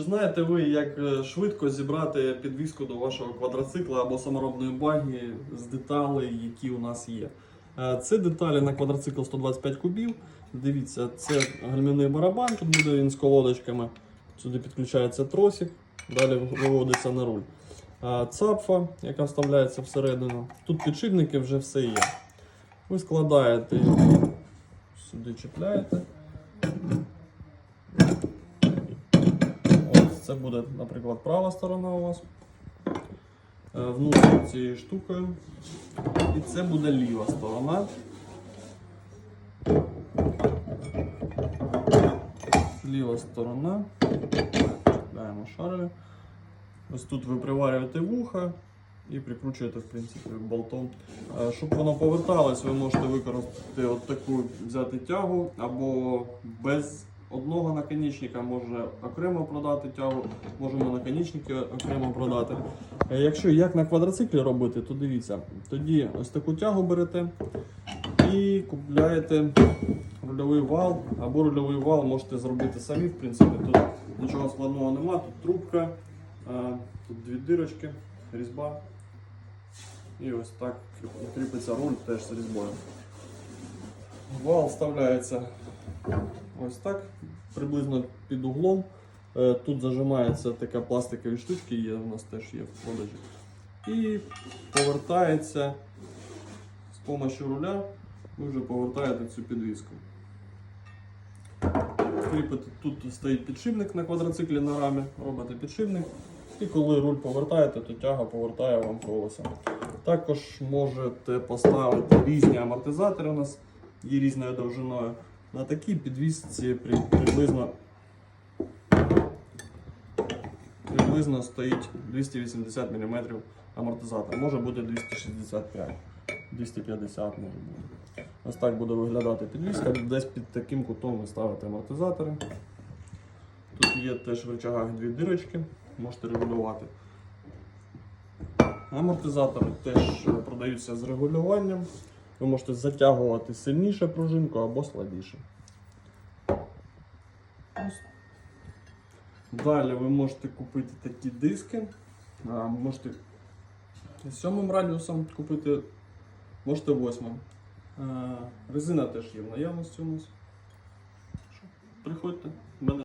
Чи знаєте ви, як е, швидко зібрати підвіску до вашого квадроцикла або саморобної баги з деталей, які у нас є? Е, Це деталі на квадроцикл 125 кубів. Дивіться, це гальмівний барабан, тут буде він з колодочками. Сюди підключається тросик, далі виводиться на руль. Е, Цапфа, яка вставляється всередину. Тут підшипники вже все є. Ви складаєте, сюди чіпляєте. Це буде, наприклад, права сторона у вас. Е, Внутрі цією штукою. І це буде ліва сторона. Ліва сторона. Чіпляємо шарові. Ось тут ви приварюєте вуха і прикручуєте, в принципі, болтом. Е, Щоб воно поверталось, ви можете використати от таку взяти тягу або без одного наконечника можна окремо продати тягу, можемо наконечники окремо продати. Е, Якщо як на квадроциклі робити, то дивіться, тоді ось таку тягу берете і купляєте рульовий вал, або рульовий вал можете зробити самі, в принципі, тут нічого складного нема, тут трубка, е, тут дві дирочки, різьба. І ось так кріпиться руль теж з різьбою. Вал вставляється ось так, приблизно під углом. Е, Тут зажимається така пластикові штучки, є, у нас теж є в продажі. І повертається з допомогою руля, ви вже повертаєте цю підвіску. Кріпите, тут стоїть підшипник на квадроциклі на рамі, робите підшипник. І коли руль повертаєте, то тяга повертає вам колеса. Також можете поставити різні амортизатори у нас є різною довжиною. На такій підвісці приблизно, приблизно стоїть 280 мм амортизатор. Може бути 265, 250 може бути. Ось так буде виглядати підвіска. Десь під таким кутом ви ставите амортизатори. Тут є теж в рычагах дві дирочки, можете регулювати. Амортизатори теж е, продаються з регулюванням. Ви можете затягувати сильніше пружинку або слабіше. Далі ви можете купити такі диски. Можете з сьомим радіусом купити, можете восьмим. Резина теж є в наявності у нас. Приходьте.